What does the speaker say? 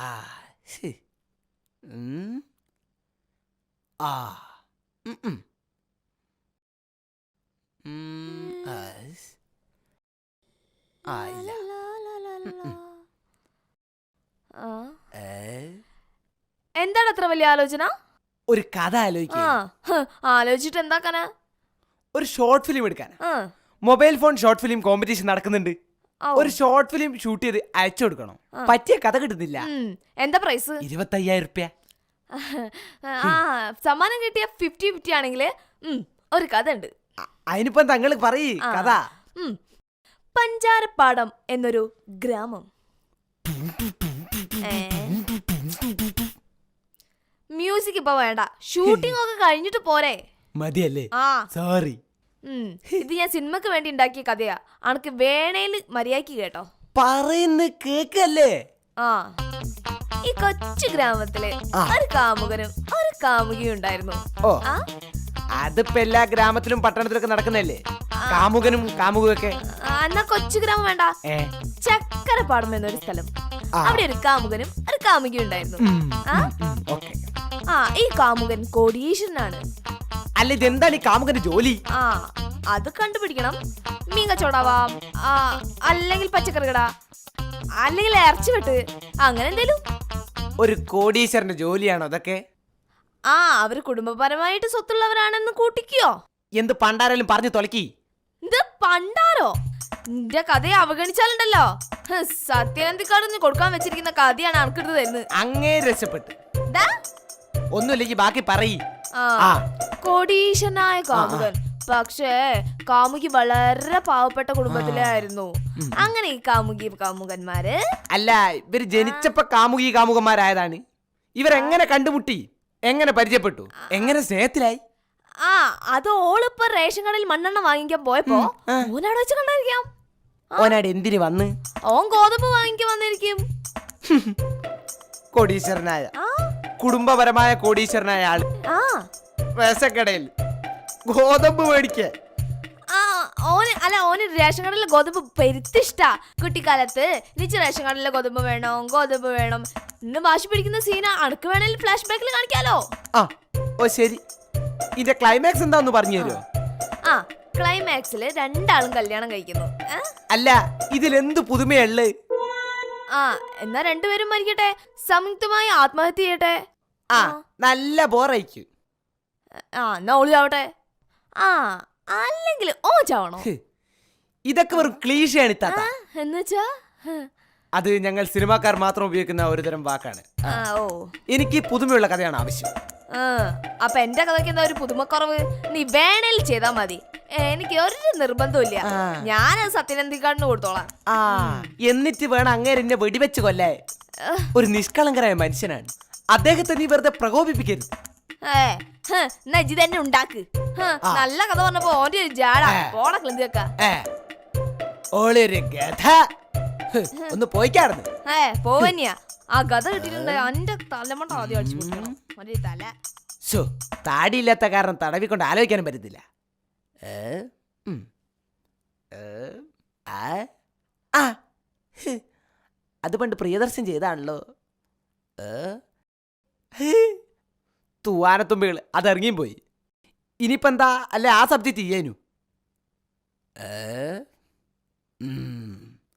ആ ഹ്. ഉം. ആ ഉം, ഉം. ഉം, ആ, സ്. ആ, ഇല്ല. ഉം. ആ. ഏ, എന്താണ് അത്ര വലിയ ആലോചന ഒരു കഥ ആ ആലോചിക്കുക ഹ്, ആലോചിച്ചിട്ട് എന്താക്കാനാ ഒരു ഷോർട്ട് ഫിലിം എടുക്കാൻ ആ, mobile phone short film competition നടക്കുന്നുണ്ട്. ഒരു ഷോർട്ട് ഫിലിം ഷൂട്ട് ചെയ്ത് അയച്ചു കൊടുക്കണം. പറ്റിയ കഥ കിട്ടുന്നില്ല. എന്താ പ്രൈസ് ഇരുപത്തയ്യായിരം റുപ്യ. ആ സമ്മാനം കിട്ടിയ ഫിഫ്റ്റി ഫിഫ്റ്റി ആണെങ്കിൽ ഒരു കഥ ഉണ്ട്. അതിനിപ്പം തങ്ങൾ പറയ്. കഥ. പഞ്ചാരപ്പാടം എന്നൊരു ഗ്രാമം. മ്യൂസിക് ഇപ്പൊ വേണ്ട. ഷൂട്ടിംഗ് ഒക്കെ കഴിഞ്ഞിട്ട് പോരെ. മതിയല്ലേ? ആ. സോറി. ഇത് ഞാൻ സിനിമക്ക് വേണ്ടി ഉണ്ടാക്കിയ കഥയാ. അനക്ക് വേണേൽ മര്യാദയ്ക്ക് കേട്ടോ. പറയുന്ന കേക്കല്ലേ? ആ. ഈ കൊച്ചു ഗ്രാമത്തിൽ ഒരു കാമുകനും ഒരു കാമുകിയും ഉണ്ടായിരുന്നു. ഓ. ആ? അതിപ്പോ എല്ലാ ഗ്രാമത്തിലും പട്ടണത്തിലൊക്കെ നടക്കുന്നല്ലേ കാമുകനും കാമുകൊക്കെ ഒക്കെ എന്നാ കൊച്ചു ഗ്രാമം വേണ്ട. ഏ. ചക്കരപ്പാടം എന്നൊരു സ്ഥലം. അവിടെ ഒരു കാമുകനും ഒരു കാമുകിയും ഉണ്ടായിരുന്നു. ആ? ഓക്കേ. ആ ഈ കാമുകൻ കോടീശ്വരനാണ്. അല്ല ഇതെന്താണ് ഈ കാമുകന്റെ ജോലി? ആ അത് കണ്ടുപിടിക്കണം. മീൻ കച്ചവടാവാം ആ അല്ലെങ്കിൽ പച്ചക്കറി കട അല്ലെങ്കിൽ ഇറച്ചി വെട്ട്. അങ്ങനെ എന്തേലും. ഒരു കോടീശ്വരന്റെ ജോലിയാണോ അതൊക്കെ ആ അവർ കുടുംബപരമായിട്ട് സ്വത്തുള്ളവരാണെന്ന് കൂട്ടിക്കോ. എന്ത് പണ്ടാരെങ്കിലും പറഞ്ഞു തൊലക്കി? ഇത് പണ്ടാരോ? നിന്റെ കഥയെ അവഗണിച്ചാലുണ്ടല്ലോ. ഹ്, കൊടുക്കാൻ വെച്ചിരിക്കുന്ന കഥയാണ് അനക്കെടുത്ത് തരുന്നത്. അങ്ങേ രക്ഷപ്പെട്ട്. ദാ. ഒന്നുമില്ലെങ്കിൽ ബാക്കി പറയ്. കോടീശനായ കാമുകൻ. പക്ഷേ കാമുകി വളരെ പാവപ്പെട്ട കുടുംബത്തിലെ ആയിരുന്നു. അങ്ങനെ ഈ കാമുകി കാമുകന്മാര് അല്ല ഇവർ ജനിച്ചപ്പോ കാമുകി കാമുകന്മാരായതാണ്. ഇവരെങ്ങനെ കണ്ടുമുട്ടി? എങ്ങനെ പരിചയപ്പെട്ടു? എങ്ങനെ സ്നേഹത്തിലായി? ആ അത് ഓളിപ്പോ റേഷൻ കടയിൽ മണ്ണെണ്ണ വാങ്ങിക്കാൻ പോയപ്പോ ഓനാട് ഓനവിടെ വെച്ച് കണ്ടായിരിക്കാം. ഓനാട് എന്തിനു വന്ന്? ഓൻ ഗോതമ്പ് വാങ്ങിക്കാൻ വന്നിരിക്കും. കൊടീശ്വരനായ. ആ. കുടുംബപരമായ കോടീശ്വരനായ ആൾ ആ. റേഷക്കടയിൽ ഗോതമ്പ് മേടിക്ക. ആ ഓന് അല്ല ഓന് റേഷൻ കടയിലെ ഗോതമ്പ് പെരുത്തിഷ്ടാ കുട്ടിക്കാലത്ത് എനിക്ക് റേഷൻ കടയിലെ ഗോതമ്പ് വേണം ഗോതമ്പ് വേണം. ഇന്ന് വാശി പിടിക്കുന്ന സീന അണക്ക് വേണേൽ ഫ്ലാഷ് ബാക്കിൽ കാണിക്കാലോ. ആ ഓ ശരി. ഇതിന്റെ ക്ലൈമാക്സ് എന്താന്ന് പറഞ്ഞു തരുമോ ആ ക്ലൈമാക്സിൽ രണ്ടാളും കല്യാണം കഴിക്കുന്നു. ഏ? അല്ല ഇതിലെന്ത് പുതുമയുള്ളു? ആ എന്നാ രണ്ടുപേരും മരിക്കട്ടെ. സംയുക്തമായി ആത്മഹത്യ ചെയ്യട്ടെ. ആ നല്ല ബോറയിക്കു ആ എന്നാ ഒളി ചാവട്ടെ. ആ അല്ലെങ്കിൽ ഓ ചാവണോ? ഇതൊക്കെ വെറും ക്ലീഷയാണ് ഇത്താത്ത. എന്നുവെച്ചാ അത് ഞങ്ങൾ സിനിമാക്കാർ മാത്രം ഉപയോഗിക്കുന്ന ഒരുതരം വാക്കാണ്. എനിക്ക് പുതുമയുള്ള കഥയാണ് ആവശ്യം. അപ്പൊ എന്റെ കഥയ്ക്ക് എന്താ ഒരു പുതുമക്കുറവ്? നീ വേണേൽ ചെയ്താ മതി. എനിക്ക് ഒരു നിർബന്ധമില്ല. ഞാൻ സത്യനന്ദിക്കാടിന് കൊടുത്തോളാം. ആ. എന്നിട്ട് വേണം അങ്ങേര് എന്നെ വെടിവെച്ച് കൊല്ലേ ഒരു നിഷ്കളങ്കരായ മനുഷ്യനാണ്. അദ്ദേഹത്തെ നീ വെറുതെ പ്രകോപിപ്പിക്കരുത്. ഏ ഹ്, എന്നാ ഇജ്ജ് തന്നെ ഉണ്ടാക്ക്. ഹ്, നല്ല കഥ പറഞ്ഞപ്പോ ഓന്റെ ഒരു ജാട. ആ. പോണ ക്ലിന്തി വെക്ക. ഏ, ഓളൊരു ഗഥ ഹ്, ഒന്ന് പോയിക്കാറുണ്ട് ഏ പോവന്യാ ആ കഥ കിട്ടിയിട്ടുണ്ട്. എന്റെ തലമണ്ട ആദ്യം അടിച്ചു പൊട്ടിക്കണം ഒരു തല. ശോ താടിയില്ലാത്ത കാരണം തടവിക്കൊണ്ട് ആലോചിക്കാനും പറ്റത്തില്ല. ഏ? ഏ? ആ? അത് പണ്ട് പ്രിയദർശൻ ചെയ്താണല്ലോ. തൂവാനത്തുമ്പികൾ. അതിറങ്ങിയും പോയി. ഇനിയിപ്പെന്താ? അല്ലെ ആ സബ്ജക്റ്റ് ചെയ്യാനു ഏ?